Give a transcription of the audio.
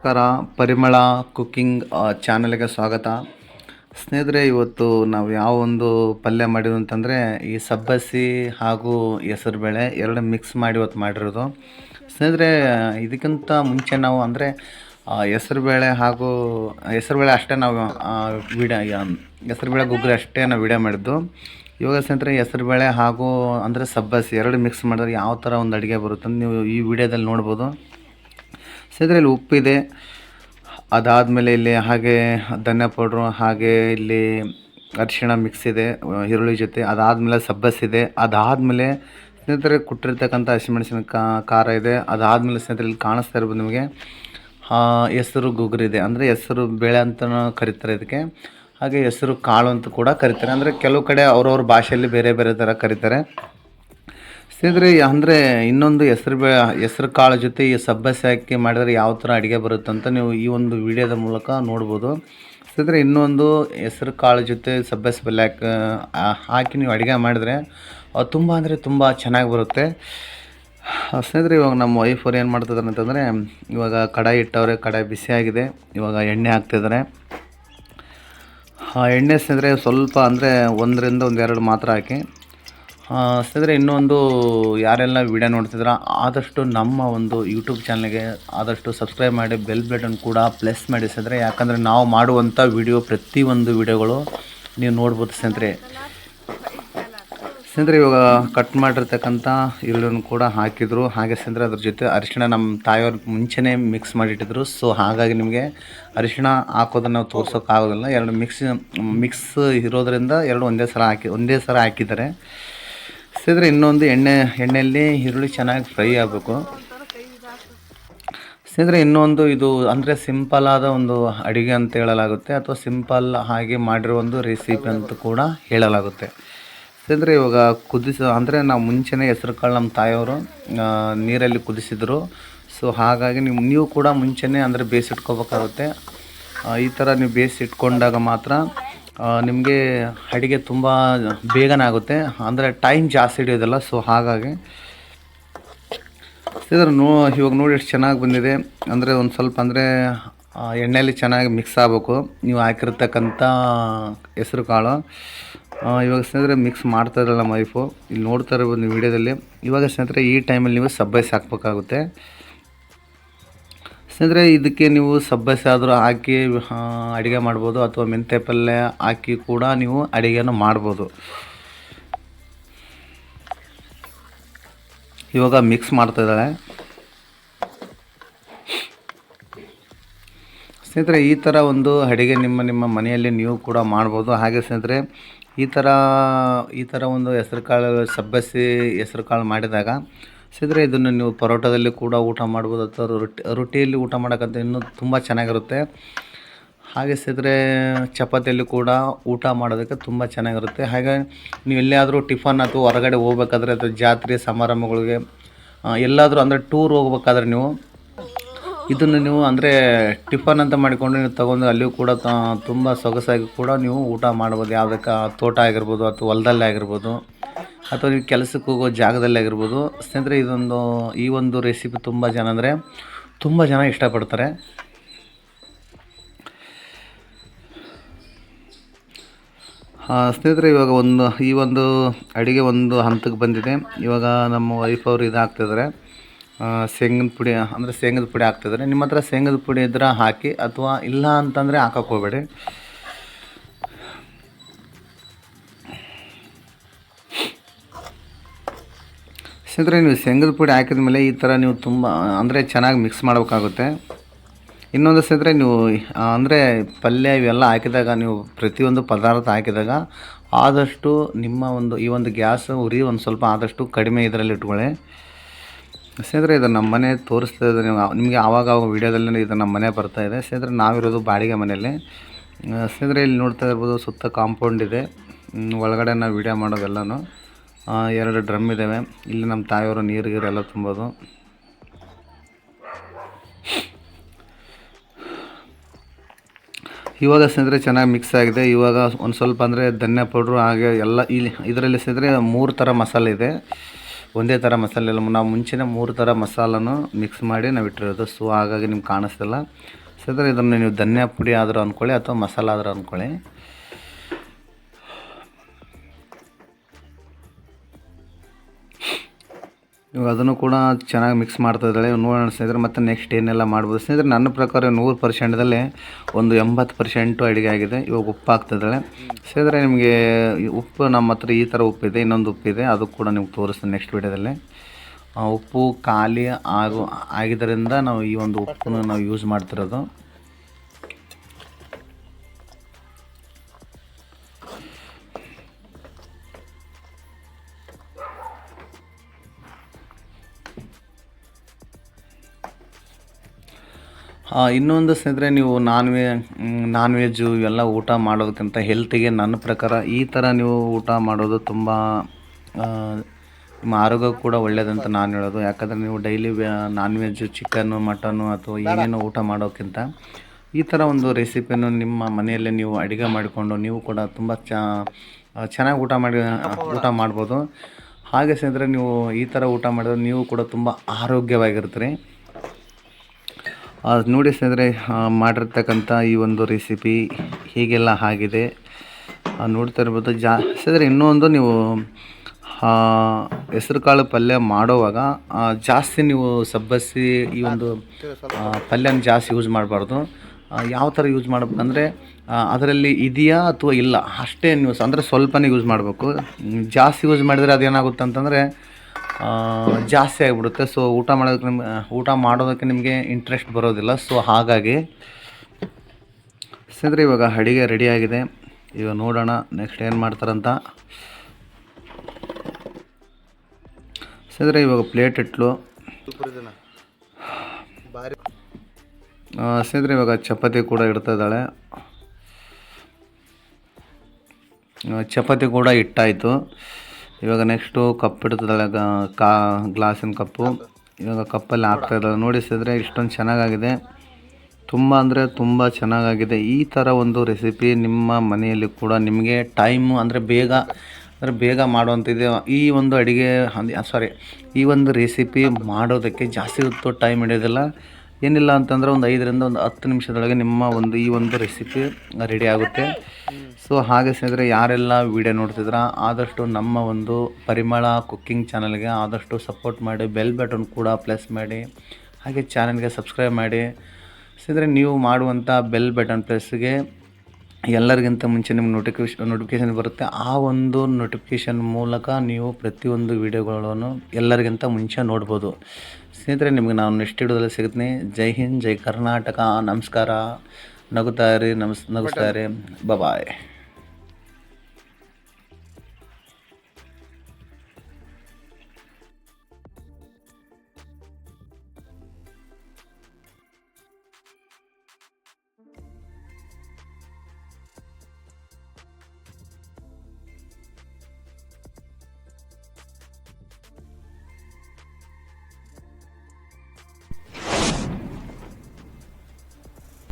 ನಮಸ್ಕಾರ. ಪರಿಮಳ ಕುಕ್ಕಿಂಗ್ ಚಾನಲ್ಗೆ ಸ್ವಾಗತ. ಸ್ನೇಹಿತರೆ, ಇವತ್ತು ನಾವು ಯಾವ ಒಂದು ಪಲ್ಯ ಮಾಡಿರೋದು ಅಂತಂದರೆ, ಈ ಸಬ್ಬಸಿ ಹಾಗೂ ಹೆಸರುಬೇಳೆ ಎರಡು ಮಿಕ್ಸ್ ಮಾಡಿ ಇವತ್ತು ಮಾಡಿರೋದು. ಸ್ನೇಹಿತರೆ, ಇದಕ್ಕಿಂತ ಮುಂಚೆ ನಾವು ಅಂದರೆ ಹೆಸರುಬೇಳೆ ಹಾಗೂ, ಹೆಸರುಬೇಳೆ ಅಷ್ಟೇ ನಾವು ವಿಡಿಯೋ ಹೆಸರುಬೇಳೆ ಗುಗ್ಗರಿ ಅಷ್ಟೇ ನಾವು ವಿಡಿಯೋ ಮಾಡಿದ್ದು. ಇವಾಗ ಸ್ನೇಹಿತರೆ, ಹೆಸರುಬೇಳೆ ಹಾಗೂ ಅಂದರೆ ಸಬ್ಬಸಿ ಎರಡು ಮಿಕ್ಸ್ ಮಾಡಿದ್ರೆ ಯಾವ ಥರ ಒಂದು ಅಡುಗೆ ಬರುತ್ತೆ ನೀವು ಈ ವಿಡಿಯೋದಲ್ಲಿ ನೋಡ್ಬೋದು. ಇಲ್ಲಿ ಉಪ್ಪಿದೆ. ಅದಾದಮೇಲೆ ಇಲ್ಲಿ ಹಾಗೆ ಧನ್ಯ ಪೌಡ್ರು, ಹಾಗೆ ಇಲ್ಲಿ ಅರಿಶಿಣ ಮಿಕ್ಸ್ ಇದೆ, ಈರುಳ್ಳಿ ಜೊತೆ. ಅದಾದಮೇಲೆ ಸಬ್ಬಸಿದೆ ಅದಾದಮೇಲೆ ಸ್ನೇಹಿತರೆ ಕೊಟ್ಟಿರ್ತಕ್ಕಂಥ ಹಸಿಮೆಣಸಿನ ಖಾರ ಇದೆ. ಅದಾದಮೇಲೆ ಸ್ನೇಹಿತರೆ ಇಲ್ಲಿ ಕಾಣಿಸ್ತಾ ಇರ್ಬೋದು ನಿಮಗೆ. ಹೆಸರು ಗುಗ್ರಿ ಇದೆ. ಅಂದರೆ ಹೆಸರು ಬೇಳೆ ಅಂತಲೂ ಕರೀತಾರೆ ಇದಕ್ಕೆ. ಹಾಗೆ ಹೆಸರು ಕಾಳು ಅಂತ ಕೂಡ ಕರೀತಾರೆ. ಅಂದರೆ ಕೆಲವು ಕಡೆ ಅವ್ರವ್ರ ಭಾಷೆಯಲ್ಲಿ ಬೇರೆ ಬೇರೆ ಥರ ಕರೀತಾರೆ. ಸ್ನೇಹಿತರೆ, ಅಂದರೆ ಇನ್ನೊಂದು ಹೆಸರು ಬೇ, ಹೆಸರು ಕಾಳು ಜೊತೆ ಈ ಸಬ್ಬಸಿ ಹಾಕಿ ಮಾಡಿದರೆ ಯಾವ ಥರ ಅಡುಗೆ ಬರುತ್ತೆ ಅಂತ ನೀವು ಈ ಒಂದು ವಿಡಿಯೋದ ಮೂಲಕ ನೋಡ್ಬೋದು. ಸ್ನೇಹಿತರೆ, ಇನ್ನೊಂದು ಹೆಸರು ಕಾಳು ಜೊತೆ ಸಬ್ಬಸಿ ಬೆಲ್ಲ ಹಾಕಿ ನೀವು ಅಡುಗೆ ಮಾಡಿದ್ರೆ ಅದು ತುಂಬ ಅಂದರೆ ತುಂಬ ಚೆನ್ನಾಗಿ ಬರುತ್ತೆ. ಸ್ನೇಹಿತರೆ, ಇವಾಗ ನಮ್ಮ ವೈಫ್ ಅವ್ರು ಏನು ಮಾಡ್ತಿದ್ದಾರೆ ಅಂತಂದರೆ, ಇವಾಗ ಕಡಾಯಿ ಇಟ್ಟವ್ರೆ, ಕಡಾಯಿ ಬಿಸಿಯಾಗಿದೆ ಇವಾಗ ಎಣ್ಣೆ ಹಾಕ್ತಿದ್ದಾರೆ ಎಣ್ಣೆ ಸ್ನೇಹಿತರೆ, ಸ್ವಲ್ಪ ಅಂದರೆ ಒಂದರಿಂದ ಒಂದೆರಡು ಮಾತ್ರ ಹಾಕಿ ಸ್ನೇಹಿತರೆ ಇನ್ನೊಂದು ಯಾರೆಲ್ಲ ವಿಡಿಯೋ ನೋಡ್ತಿದ್ರ ಆದಷ್ಟು ನಮ್ಮ ಒಂದು ಯೂಟ್ಯೂಬ್ ಚಾನಲ್ಗೆ ಆದಷ್ಟು ಸಬ್ಸ್ಕ್ರೈಬ್ ಮಾಡಿ ಬೆಲ್ ಬಟನ್ ಕೂಡ ಪ್ಲಸ್ ಮಾಡಿ ಸ್ನೇಹಿತರೆ ಯಾಕಂದರೆ ನಾವು ಮಾಡುವಂಥ ವಿಡಿಯೋ ಪ್ರತಿಯೊಂದು ವಿಡಿಯೋಗಳು ನೀವು ನೋಡ್ಬೋದು ಸ್ನೇಹಿತರೆ ಸ್ನೇಹಿತರೆ ಇವಾಗ ಕಟ್ ಮಾಡಿರ್ತಕ್ಕಂಥ ಈರುಳ್ಳಿಯನ್ನು ಕೂಡ ಹಾಕಿದ್ರು. ಹಾಗೆ ಸ್ನೇಹಿತರೆ ಅದ್ರ ಜೊತೆ ಅರಿಶಿಣ ನಮ್ಮ ತಾಯಿಯವ್ರು ಮುಂಚೆನೇ ಮಿಕ್ಸ್ ಮಾಡಿಟ್ಟಿದ್ರು. ಸೊ ಹಾಗಾಗಿ ನಿಮಗೆ ಅರಿಶಿಣ ಹಾಕೋದನ್ನು ನಾವು ತೋರ್ಸೋಕ್ಕಾಗೋದಿಲ್ಲ. ಎರಡು ಮಿಕ್ಸ್ ಮಿಕ್ಸ್ ಇರೋದರಿಂದ ಎರಡು ಒಂದೇ ಸಲ ಹಾಕಿ, ಒಂದೇ ಸಲ ಹಾಕಿದ್ದಾರೆ. ಸ್ನೇಹಿತರೆ ಇನ್ನೊಂದು ಎಣ್ಣೆ, ಎಣ್ಣೆಯಲ್ಲಿ ಈರುಳ್ಳಿ ಚೆನ್ನಾಗಿ ಫ್ರೈ ಆಗಬೇಕು. ಸ್ನೇಹಿತರೆ ಇನ್ನೊಂದು ಇದು ಅಂದರೆ ಸಿಂಪಲ್ ಆದ ಒಂದು ಅಡುಗೆ ಅಂತ ಹೇಳಲಾಗುತ್ತೆ. ಅಥವಾ ಸಿಂಪಲ್ ಹಾಗೆ ಮಾಡಿರೋ ಒಂದು ರೆಸಿಪಿ ಅಂತ ಕೂಡ ಹೇಳಲಾಗುತ್ತೆ. ಸ್ನೇಹಿತರೆ ಇವಾಗ ಕುದಿಸ, ಅಂದರೆ ನಾವು ಮುಂಚೆನೇ ಹೆಸರು ಕಾಳು ನಮ್ಮ ತಾಯಿಯವರು ನೀರಲ್ಲಿ ಕುದಿಸಿದ್ರು. ಸೊ ಹಾಗಾಗಿ ನೀವು ನೀವು ಕೂಡ ಮುಂಚೆನೇ ಅಂದರೆ ಬೇಯಿಸಿಟ್ಕೋಬೇಕಾಗುತ್ತೆ. ಈ ಥರ ನೀವು ಬೇಯಿಸಿಟ್ಕೊಂಡಾಗ ಮಾತ್ರ ನಿಮಗೆ ಅಡುಗೆ ತುಂಬ ಬೇಗನೆ ಆಗುತ್ತೆ. ಅಂದರೆ ಟೈಮ್ ಜಾಸ್ತಿ ಹಿಡಿಯೋದಿಲ್ಲ ಸೊ ಹಾಗಾಗಿ. ಇದರ ನೋ, ಇವಾಗ ನೋಡಿ ಎಷ್ಟು ಚೆನ್ನಾಗಿ ಬಂದಿದೆ. ಅಂದರೆ ಒಂದು ಸ್ವಲ್ಪ ಅಂದರೆ ಎಣ್ಣೆಯಲ್ಲಿ ಚೆನ್ನಾಗಿ ಮಿಕ್ಸ್ ಆಗಬೇಕು. ನೀವು ಹಾಕಿರ್ತಕ್ಕಂಥ ಹೆಸರು ಕಾಳು. ಇವಾಗ ಸ್ನೇಹಿತರೆ ಮಿಕ್ಸ್ ಮಾಡ್ತಾ ಇರಲ್ಲ ನಮ್ಮ ವೈಫು ಇಲ್ಲಿ ನೋಡ್ತಾ ಇರ್ಬೋದು ನೀವು ವಿಡಿಯೋದಲ್ಲಿ ಇವಾಗ ಸ್ನೇಹಿತರೆ, ಈ ಟೈಮಲ್ಲಿ ನೀವು ಸಬ್ಬಸಿ ಹಾಕ್ಬೇಕಾಗುತ್ತೆ. ಸ್ನೇಹಿತರೆ, ಇದಕ್ಕೆ ನೀವು ಸಬ್ಬಸ್ ಆದರೂ ಹಾಕಿ ಅಡುಗೆ ಮಾಡ್ಬೋದು ಅಥವಾ ಮೆಂತ್ಯ ಪಲ್ಯ ಹಾಕಿ ಕೂಡ ನೀವು ಅಡುಗೆನ ಮಾಡ್ಬೋದು. ಇವಾಗ ಮಿಕ್ಸ್ ಮಾಡ್ತಾ ಇದ್ದಾಳೆ. ಸ್ನೇಹಿತರೆ, ಈ ಥರ ಒಂದು ಅಡುಗೆ ನಿಮ್ಮ ನಿಮ್ಮ ಮನೆಯಲ್ಲಿ ನೀವು ಕೂಡ ಮಾಡ್ಬೋದು. ಹಾಗೆ ಸ್ನೇಹಿತರೆ, ಈ ಥರ ಈ ಥರ ಒಂದು ಹೆಸರು ಕಾಳು ಸಬ್ಬಸಿ ಹೆಸರು ಕಾಳು ಮಾಡಿದಾಗ ಸ್ನೇಹಿತರೆ ಇದನ್ನು ನೀವು ಪರೋಟದಲ್ಲಿ ಕೂಡ ಊಟ ಮಾಡ್ಬೋದು ಅಥವಾ ರೊಟ್ಟಿ, ರೊಟ್ಟಿಯಲ್ಲಿ ಊಟ ಮಾಡೋಕ್ಕಂತ ಇನ್ನೂ ತುಂಬ ಚೆನ್ನಾಗಿರುತ್ತೆ. ಹಾಗೆ ಸಿದ್ರೆ ಚಪಾತಿಯಲ್ಲಿ ಕೂಡ ಊಟ ಮಾಡೋದಕ್ಕೆ ತುಂಬ ಚೆನ್ನಾಗಿರುತ್ತೆ. ಹಾಗೆ ನೀವು ಎಲ್ಲಿಯಾದರೂ ಟಿಫನ್ ಅಥವಾ ಹೊರಗಡೆ ಹೋಗ್ಬೇಕಾದ್ರೆ ಅಥವಾ ಜಾತ್ರೆ ಸಮಾರಂಭಗಳಿಗೆ ಎಲ್ಲಾದರೂ ಅಂದರೆ ಟೂರ್ ಹೋಗ್ಬೇಕಾದ್ರೆ ನೀವು ಇದನ್ನು ನೀವು ಅಂದರೆ ಟಿಫನ್ ಅಂತ ಮಾಡಿಕೊಂಡು ನೀವು ತಗೊಂಡು ಅಲ್ಲಿಯೂ ಕೂಡ ತುಂಬ ಸೊಗಸಾಗಿ ಕೂಡ ನೀವು ಊಟ ಮಾಡ್ಬೋದು. ಯಾವುದಕ್ಕೆ, ತೋಟ ಆಗಿರ್ಬೋದು ಅಥವಾ ಹೊಲದಲ್ಲೇ ಆಗಿರ್ಬೋದು. ಅಥವಾ ನೀವು ಕೆಲಸಕ್ಕೆ ಹೋಗೋ ಜಾಗದಲ್ಲೇ ಆಗಿರ್ಬೋದು. ಸ್ನೇಹಿತರೆ, ಇದೊಂದು ಈ ಒಂದು ರೆಸಿಪಿ ತುಂಬ ಜನ ಅಂದರೆ ತುಂಬ ಜನ ಇಷ್ಟಪಡ್ತಾರೆ. ಸ್ನೇಹಿತರೆ, ಇವಾಗ ಒಂದು, ಈ ಒಂದು ಅಡುಗೆ ಒಂದು ಹಂತಕ್ಕೆ ಬಂದಿದೆ. ಇವಾಗ ನಮ್ಮ ವೈಫ್ ಅವರು ಇದಾಗ್ತಿದ್ದಾರೆ ಶೇಂಗದ ಪುಡಿ, ಅಂದರೆ ಶೇಂಗದ ಪುಡಿ ಹಾಕ್ತಿದ್ದಾರೆ ನಿಮ್ಮ ಹತ್ರ ಶೇಂಗದ ಪುಡಿ ಇದ್ರೆ ಹಾಕಿ, ಅಥವಾ ಇಲ್ಲ ಅಂತಂದರೆ ಹಾಕಕ್ಕೆ ಹೋಗಬೇಡಿ. ಸ್ನೇಹಿತರೆ, ನೀವು ಶೇಂಗದ ಪುಡಿ ಹಾಕಿದ ಮೇಲೆ ಈ ಥರ ನೀವು ತುಂಬ, ಅಂದರೆ ಚೆನ್ನಾಗಿ ಮಿಕ್ಸ್ ಮಾಡಬೇಕಾಗುತ್ತೆ. ಇನ್ನೊಂದು ಸ್ನೇಹಿತರೆ, ನೀವು ಅಂದರೆ ಪಲ್ಯ ಇವೆಲ್ಲ ಹಾಕಿದಾಗ, ನೀವು ಪ್ರತಿಯೊಂದು ಪದಾರ್ಥ ಹಾಕಿದಾಗ ಆದಷ್ಟು ನಿಮ್ಮ ಒಂದು, ಈ ಒಂದು ಗ್ಯಾಸ್ ಉರಿ ಒಂದು ಸ್ವಲ್ಪ ಆದಷ್ಟು ಕಡಿಮೆ ಇದರಲ್ಲಿ ಇಟ್ಕೊಳ್ಳಿ. ಸ್ನೇಹಿತರೆ, ಇದು ನಮ್ಮ ಮನೆ ತೋರಿಸ್ತಾ ಇದೆ. ನೀವು, ನಿಮಗೆ ಆವಾಗ ಆವಾಗ ವೀಡಿಯೋದಲ್ಲಿ ಇದು ನಮ್ಮ ಮನೆ ಬರ್ತಾ ಇದೆ. ಸ್ನೇಹಿತರೆ, ನಾವಿರೋದು ಬಾಡಿಗೆ ಮನೆಯಲ್ಲಿ. ಸ್ನೇಹಿತರೆ, ಇಲ್ಲಿ ನೋಡ್ತಾ ಇರ್ಬೋದು ಸುತ್ತ ಕಾಂಪೌಂಡ್ ಇದೆ. ಒಳಗಡೆ ನಾವು ವೀಡಿಯೋ ಮಾಡೋದೆಲ್ಲನೂ ಎರಡು ಡ್ರಮ್ ಇದ್ದಾವೆ ಇಲ್ಲಿ ನಮ್ಮ ತಾಯಿಯವರು ನೀರು, ಗೀರು ಎಲ್ಲ ತುಂಬೋದು. ಇವಾಗ ಸ್ನೇಹಿತರೆ ಚೆನ್ನಾಗಿ ಮಿಕ್ಸ್ ಆಗಿದೆ. ಇವಾಗ ಒಂದು ಸ್ವಲ್ಪ ಅಂದರೆ ಧನ್ಯ ಪೌಡ್ರು, ಹಾಗೆ ಎಲ್ಲ ಇಲ್ಲಿ ಇದರಲ್ಲಿ ಸ್ನೇಹಿತರೆ ಮೂರು ಥರ ಮಸಾಲೆ ಇದೆ. ಒಂದೇ ಥರ ಮಸಾಲೆ ಎಲ್ಲ ನಾವು ಮುಂಚೆನೇ ಮೂರು ಥರ ಮಸಾಲನು ಮಿಕ್ಸ್ ಮಾಡಿ ನಾವು ಇಟ್ಟಿರೋದು. ಸೊ ಹಾಗಾಗಿ ನಿಮ್ಗೆ ಕಾಣಿಸ್ತಿಲ್ಲ. ಸ್ನೇಹಿತರೆ ಇದನ್ನು ನೀವು ಧನ್ಯ ಪುಡಿ ಆದರೂ ಅಂದ್ಕೊಳ್ಳಿ ಅಥವಾ ಮಸಾಲ ಆದರೂ ಅಂದ್ಕೊಳ್ಳಿ ಇವಾಗ ಅದನ್ನು ಕೂಡ ಚೆನ್ನಾಗಿ ಮಿಕ್ಸ್ ಮಾಡ್ತಾ ಇದ್ದಾಳೆ. ನೋಡೋಣ ಸ್ನೇಹಿತರೆ, ಮತ್ತು ನೆಕ್ಸ್ಟ್ ಏನೆಲ್ಲ ಮಾಡ್ಬೋದು. ಸ್ನೇಹಿತರೆ, ನನ್ನ ಪ್ರಕಾರ ನೂರು ಪರ್ಸೆಂಟ್ದಲ್ಲಿ ಒಂದು ಎಂಬತ್ತು ಪರ್ಸೆಂಟು ಅಡುಗೆ ಆಗಿದೆ. ಇವಾಗ ಉಪ್ಪು ಹಾಕ್ತಿದ್ದಾಳೆ ಸ್ನೇಹಿತರೆ, ನಿಮಗೆ ಉಪ್ಪು ನಮ್ಮ ಹತ್ರ ಈ ಥರ ಉಪ್ಪಿದೆ, ಇನ್ನೊಂದು ಉಪ್ಪಿದೆ, ಅದು ಕೂಡ ನಿಮ್ಗೆ ತೋರಿಸ್ತೀನಿ ನೆಕ್ಸ್ಟ್ ವೀಡಿಯೋದಲ್ಲಿ. ಉಪ್ಪು ಖಾಲಿ ಆಗು ಆಗಿದ್ದರಿಂದ ನಾವು ಈ ಒಂದು ಉಪ್ಪನ್ನು ನಾವು ಯೂಸ್ ಮಾಡ್ತಿರೋದು. ಇನ್ನೊಂದು ಸ್ನೇಹಿತರೆ, ನೀವು ನಾನ್ ವೇ ನಾನ್ ವೆಜ್ಜು ಇವೆಲ್ಲ ಊಟ ಮಾಡೋದಕ್ಕಿಂತ ಹೆಲ್ತಿಗೆ ನನ್ನ ಪ್ರಕಾರ ಈ ಥರ ನೀವು ಊಟ ಮಾಡೋದು ತುಂಬ ನಿಮ್ಮ ಆರೋಗ್ಯ ಕೂಡ ಒಳ್ಳೆಯದಂತ ನಾನು ಹೇಳೋದು. ಯಾಕಂದರೆ ನೀವು daily non veg chicken mutton ಅಥವಾ ಏನೇನೋ ಊಟ ಮಾಡೋಕ್ಕಿಂತ ಈ ಥರ ಒಂದು ರೆಸಿಪಿಯನ್ನು ನಿಮ್ಮ ಮನೆಯಲ್ಲೇ ನೀವು ಅಡುಗೆ ಮಾಡಿಕೊಂಡು ನೀವು ಕೂಡ ತುಂಬ ಚೆನ್ನಾಗಿ ಊಟ ಮಾಡಿ, ಊಟ ಮಾಡ್ಬೋದು. ಹಾಗೆ ಸ್ನೇಹಿತರೆ, ನೀವು ಈ ಥರ ಊಟ ಮಾಡಿದ್ರೆ ನೀವು ಕೂಡ ತುಂಬ ಆರೋಗ್ಯವಾಗಿರ್ತೀರಿ. ನೋಡಿ ಸ್ನೇಹಿತರೆ ಮಾಡಿರ್ತಕ್ಕಂಥ ಈ ಒಂದು ರೆಸಿಪಿ ಹೀಗೆಲ್ಲ ಆಗಿದೆ. ನೋಡ್ತಾ ಇರ್ಬೋದು, ಜಾ, ಸ್ನೇಹಿತರೆ, ಇನ್ನೊಂದು ನೀವು ಹೆಸರು ಕಾಳು ಪಲ್ಯ ಮಾಡೋವಾಗ ಜಾಸ್ತಿ ನೀವು ಸಬ್ಬಸಿ ಈ ಒಂದು ಪಲ್ಯನ ಜಾಸ್ತಿ ಯೂಸ್ ಮಾಡಬಾರ್ದು. ಯಾವ ಥರ ಯೂಸ್ ಮಾಡಬೇಕಂದ್ರೆ ಅದರಲ್ಲಿ ಇದೆಯಾ ಅಥವಾ ಇಲ್ಲ? ಅಷ್ಟೇ ನೀವು ಅಂದರೆ ಸ್ವಲ್ಪನೇ ಯೂಸ್ ಮಾಡಬೇಕು. ಜಾಸ್ತಿ ಯೂಸ್ ಮಾಡಿದರೆ ಅದೇನಾಗುತ್ತೆ ಅಂತಂದರೆ ಜಾಸ್ತಿ ಆಗಿಬಿಡುತ್ತೆ. ಸೊ ಊಟ ಮಾಡೋದಕ್ಕೆ ನಿಮ್ಗೆ ಊಟ ಮಾಡೋದಕ್ಕೆ ನಿಮಗೆ ಇಂಟ್ರೆಸ್ಟ್ ಬರೋದಿಲ್ಲ. ಸೊ ಹಾಗಾಗಿ ಸ್ನೇಹಿತರೆ, ಇವಾಗ ಅಡಿಗೆ ರೆಡಿಯಾಗಿದೆ ಇವಾಗ ನೋಡೋಣ ನೆಕ್ಸ್ಟ್ ಏನು ಮಾಡ್ತಾರಂತ. ಸ್ನೇಹಿತರೆ, ಇವಾಗ ಪ್ಲೇಟ್ ಇಟ್ಲು. ಸ್ನೇಹಿತರೆ, ಇವಾಗ ಚಪಾತಿ ಕೂಡ ಇಡ್ತಾ ಇದ್ದಾಳೆ. ಚಪಾತಿ ಕೂಡ ಇಟ್ಟಾಯಿತು. ಇವಾಗ ನೆಕ್ಸ್ಟು ಕಪ್ ಇಡ್ತದಲ್ಲ ಕಾ ಗ್ಲಾಸಿನ ಕಪ್ಪು ಇವಾಗ ಕಪ್ಪಲ್ಲಿ ಹಾಕ್ತಾ ಇದ್ದಾರೆ. ನೋಡಿಸಿದರೆ ಇಷ್ಟೊಂದು ಚೆನ್ನಾಗಾಗಿದೆ. ತುಂಬ ಅಂದರೆ ತುಂಬ ಚೆನ್ನಾಗಾಗಿದೆ. ಈ ಥರ ಒಂದು ರೆಸಿಪಿ ನಿಮ್ಮ ಮನೆಯಲ್ಲಿ ಕೂಡ ನಿಮಗೆ ಟೈಮು ಅಂದರೆ ಬೇಗ ಅಂದರೆ ಬೇಗ ಮಾಡುವಂಥದ್ದು ಈ ಒಂದು ಅಡುಗೆ ಸಾರಿ ಈ ಒಂದು ರೆಸಿಪಿ ಮಾಡೋದಕ್ಕೆ ಜಾಸ್ತಿ ಹೊತ್ತು ಟೈಮ್ ಹಿಡಿಯೋದಿಲ್ಲ. ಏನಿಲ್ಲ ಅಂತಂದ್ರೆ ಒಂದು ಐದರಿಂದ ಒಂದು ಹತ್ತು ನಿಮಿಷದೊಳಗೆ ನಿಮ್ಮ ಒಂದು ಈ ಒಂದು ರೆಸಿಪಿ ರೆಡಿ ಆಗುತ್ತೆ. ಸೊ ಹಾಗೆ ಸ್ನೇಹಿತರೆ, ಯಾರೆಲ್ಲ ವಿಡಿಯೋ ನೋಡ್ತಿದ್ರ ಆದಷ್ಟು ನಮ್ಮ ಒಂದು ಪರಿಮಳ ಕುಕ್ಕಿಂಗ್ ಚಾನಲ್ಗೆ ಆದಷ್ಟು ಸಪೋರ್ಟ್ ಮಾಡಿ ಬೆಲ್ ಬಟನ್ ಕೂಡ ಪ್ರೆಸ್ ಮಾಡಿ, ಹಾಗೆ ಚಾನಲ್ಗೆ ಸಬ್ಸ್ಕ್ರೈಬ್ ಮಾಡಿ. ಸ್ನೇಹಿತರೆ, ನೀವು ಮಾಡುವಂಥ ಬೆಲ್ ಬಟನ್ ಪ್ರೆಸ್ಗೆ ಎಲ್ಲರಿಗಿಂತ ಮುಂಚೆ ನಿಮ್ಗೆ ನೋಟಿಫಿಕೇಶನ್ ನೋಟಿಫಿಕೇಶನ್ ಬರುತ್ತೆ. ಆ ಒಂದು ನೋಟಿಫಿಕೇಶನ್ ಮೂಲಕ ನೀವು ಪ್ರತಿಯೊಂದು ವಿಡಿಯೋಗಳನ್ನು ಎಲ್ಲರಿಗಿಂತ ಮುಂಚೆ ನೋಡ್ಬೋದು. ಸ್ನೇಹಿತರೆ ನಿಮಗೆ ನಾನು ನೆಕ್ಸ್ಟ್ ವಿಡಿಯೋದಲ್ಲಿ ಸಿಗ್ತೀನಿ ಜೈ ಹಿಂದ್ ಜೈ ಕರ್ನಾಟಕ. ನಮಸ್ಕಾರ. ನಗುತ್ತಾರೆ ನಮಸ್ ನಗುತ್ತಾರೆ. ಬಬಾಯ್ ಬಾಯ್